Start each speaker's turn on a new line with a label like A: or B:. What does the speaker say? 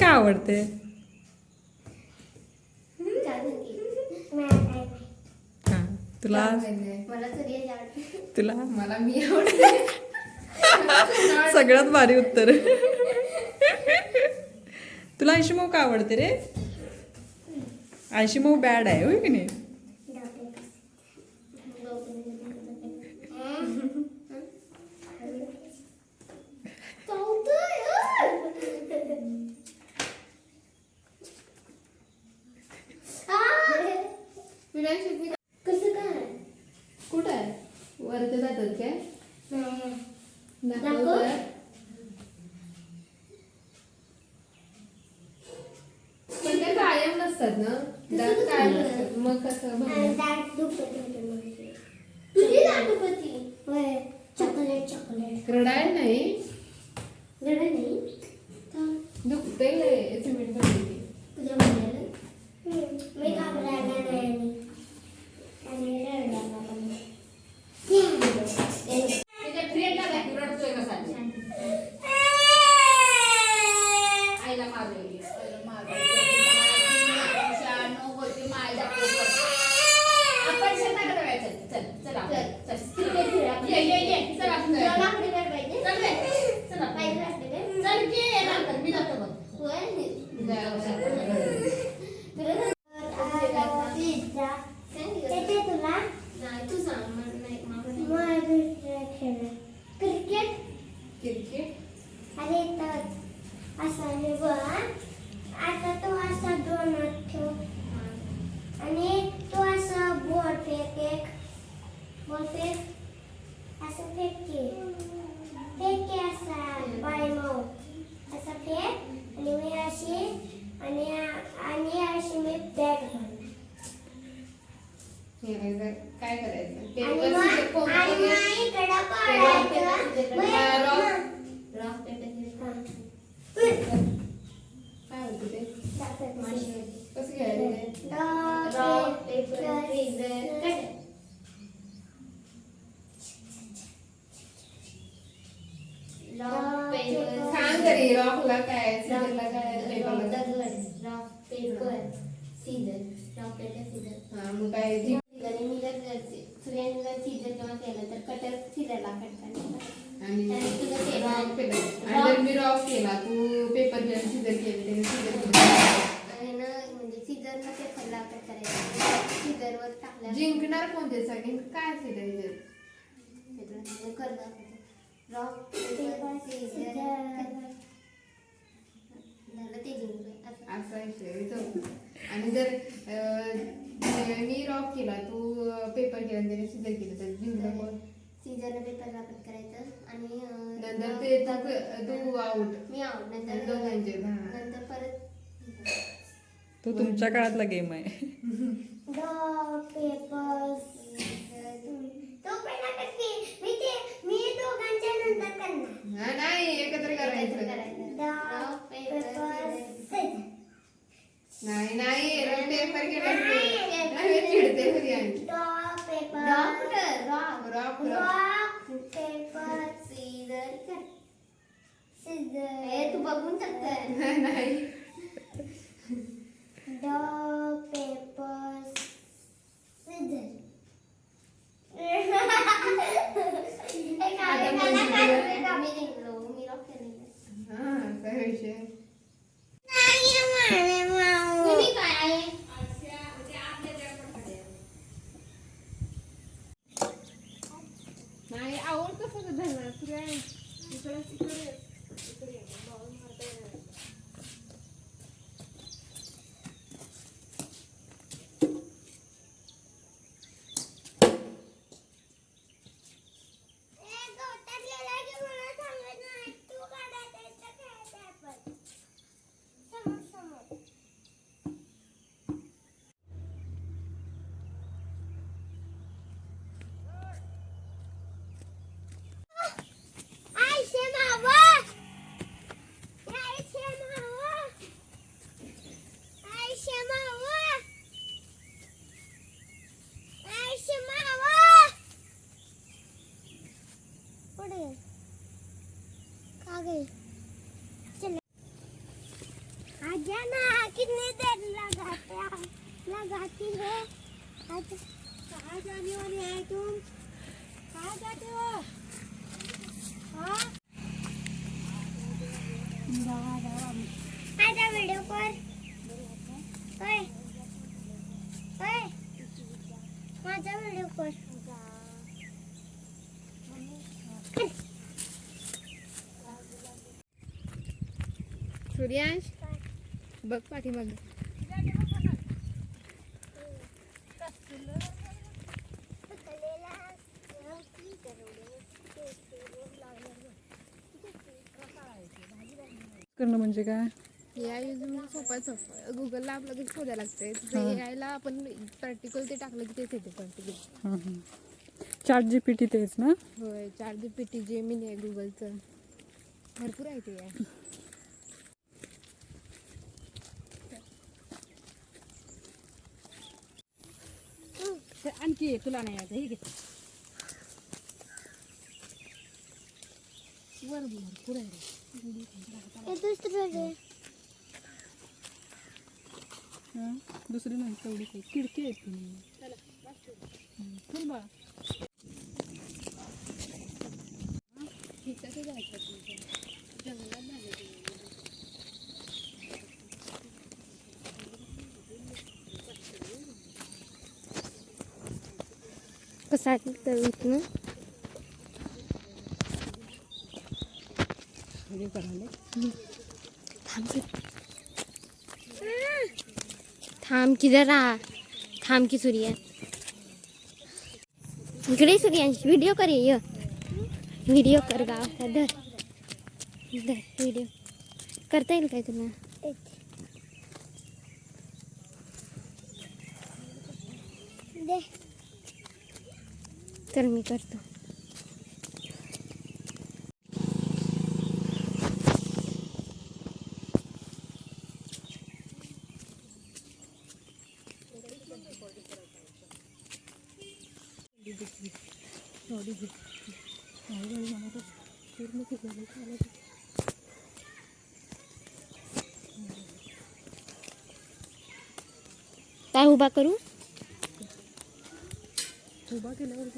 A: का आवडते? हा तुला? तुला?
B: मला मी आवडते.
A: सगळ्यात भारी उत्तर. तुला आयशी मऊ का आवडते रे? आयशी मऊ बॅड आहे होय की नाही?
C: कसं? क्रिकेट अरे तर असा हे बघ आता तो असा दोन ठेव. आणि तो असा बोर फेक एक. बोर फेक असं फेक फेक की असा बाय माऊथ असं फेक आणि मी अशी आणि आणि अशी मी बॅट घालणार
B: काय करायचं
C: आणि
B: पेपर
C: मग
B: सिजर कोण
C: आणि
B: करूया?
C: मग इकडं
B: पेपर
C: पडायचं मग-
B: हा, रॉक.
C: रॉक पेपर
B: काय होतं ते कसं घ्यायचं ते?
C: Rock paper scissor rock paper
B: सांग तरी रॉकला काय सिजरला काय पेपरला
C: rock paper scissor rock paper scissor
B: हा मग काय
C: सूर्याने जर सीझर किंवा केलं तर कटर सीझरला कट
B: आणि
C: आणि तुझं
B: रॉक केलं आणि जर मी रॉक केला तू पेपर केला केलं त्याने
C: ना म्हणजे सीझरला पेपरला कट करायचं सीझरवर टाकल्या
B: जिंकणार कोणते? सगळे काय असेल
C: सीझर असं.
B: आणि जर मी रॉक केला तू पेपर केला त्याने सिजर केलं तर जिंकलं कोण?
C: सीझरला पेपरला कट करायचं आणि
B: नंतर ते तू आउट
C: मी आउट नंतर
B: दोघांचे हा.
C: नंतर परत
A: तो तुमच्या काळातला गेम आहे.
C: रॉक पेपर तो पहिला करते मी ते मी दोघांच्या नंतर करणार
B: हा, नाही एकत्र करायचं
C: रॉक पेपर
B: नाही नाही रॉक पेपर केला नाही चिडते घरी आणि
C: rock paper rock
B: rock rock
C: rock paper scissor कर सीझर हे तू बघून शकते
B: नाही
C: रॉक पेपर सीझर
B: आवड कसं धरणार तुला
C: पुढे आजा ना कितनी देर लगाते लगाती हो? है? आजा कहाँ जाने वाली है तुम? कहाँ जाते हो? हाँ?
B: सूर्यांश बघ पाठीमाग.
A: करणं म्हणजे काय?
B: या युजून सोपा सोपा. गुगलला आपलं काही शोधायला लागतंय. तसं यायला आपण प्रॅक्टिकल ते टाकलं की तेच येते प्रॅक्टिकल
A: हां हां. चाट जी पी टी तेच ना?
B: होय चार जी पी टी जेमिनी आहे गुगलचं भरपूर आहे ते आहे
D: आणखी तुला नाही आता हे घे. वर आहे
C: हे दुसरं
A: नाही तेवढी काही. खिडकी आहेत ती
B: ते जायचं तुमचं. जंगलात झालं ते.
C: कसा इथनं
D: व्हिडिओ करायला
C: थांब की. थांब की जरा थांब की सूर्या इकडे सूर्यांश व्हिडिओ कर ये व्हिडिओ कर गावाचा धर धर व्हिडिओ करता येईल काय तुला तर मी करतो. काय उभा करू?
A: उभा केल्यावर